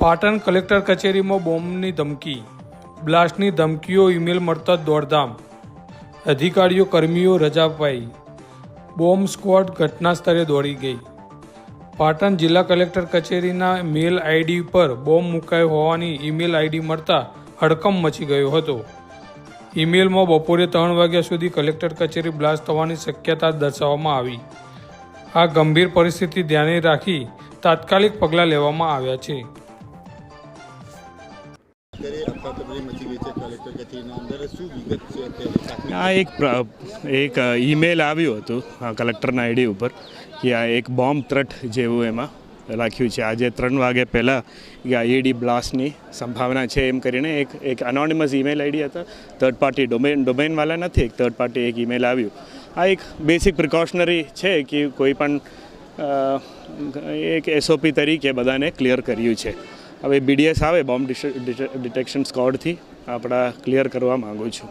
Patan collector કચેરીમાં બોમ્બની ધમકી. બ્લાસ્ટની ધમકીઓ ઈમેલ મળતા દોડધામ. અધિકારીઓ કર્મીઓ રજા પાઈ બોમ્બ સ્ક્વોડ ઘટના સ્થળે દોડી ગઈ. પાટણ જિલ્લા કલેક્ટર કચેરીના મેલ આઈડી પર બોમ્બ મુકાયો હોવાની ઈમેલ આઈડી મળતા હડકંપ મચી ગયો હતો. ઈમેલમાં બપોરે ત્રણ વાગ્યા સુધી કલેક્ટર કચેરી બ્લાસ્ટ થવાની શક્યતા દર્શાવવામાં આવી. આ ગંભીર પરિસ્થિતિ ધ્યાને રાખી તાત્કાલિક પગલાં લેવામાં આવ્યા છે. આ એક એક ઈમેલ આવ્યું હતું કલેક્ટરના આઈડી ઉપર, કે આ એક બોમ્બ ત્રટ જેવું એમાં લખ્યું છે. આજે ત્રણ વાગે પહેલાં કે આઈડી બ્લાસ્ટની સંભાવના છે એમ કરીને એક એક અનોનિમસ ઈમેલ આઈડી હતા. થર્ડ પાર્ટી ડોમેન ડોમેનવાલા નથી, એક થર્ડ પાર્ટી એક ઈમેલ આવ્યું. આ એક બેસિક પ્રિકોશનરી છે કે કોઈ પણ એક એસઓપી તરીકે બધાને ક્લિયર કર્યું છે. હવે બીડીએસ આવે બોમ્બ ડિટેક્શન સ્કોડથી આપણા ક્લિયર કરવા માગું છું.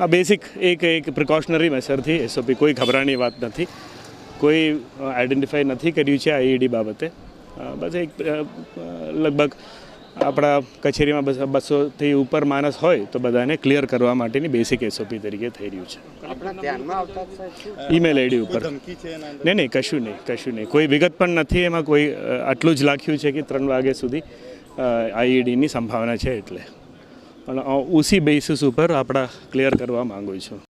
આ બેસિક એક એક પ્રિકોશનરી મેસરથી એસઓપી કોઈ ખબરાની વાત નથી. કોઈ આઈડેન્ટિફાઈ નથી કર્યું છે આઈઈડી બાબતે. બસ એક લગભગ આપણા કચેરીમાં બસ બસોથી ઉપર માણસ હોય તો બધાને ક્લિયર કરવા માટેની બેસિક એસઓપી તરીકે થઈ રહ્યું છે. ઈમેલ આઈડી ઉપર. ધમકી છે એના નહીં નહીં કશું નહીં કશું નહીં. કોઈ વિગત પણ નથી એમાં કોઈ આટલું જ લખ્યું છે કે ત્રણ વાગ્યા સુધી. આઈઈડીની સંભાવના છે એટલે. પણ ઉસી બેસિસ ઉપર આપણા ક્લિયર કરવા માંગુ છું.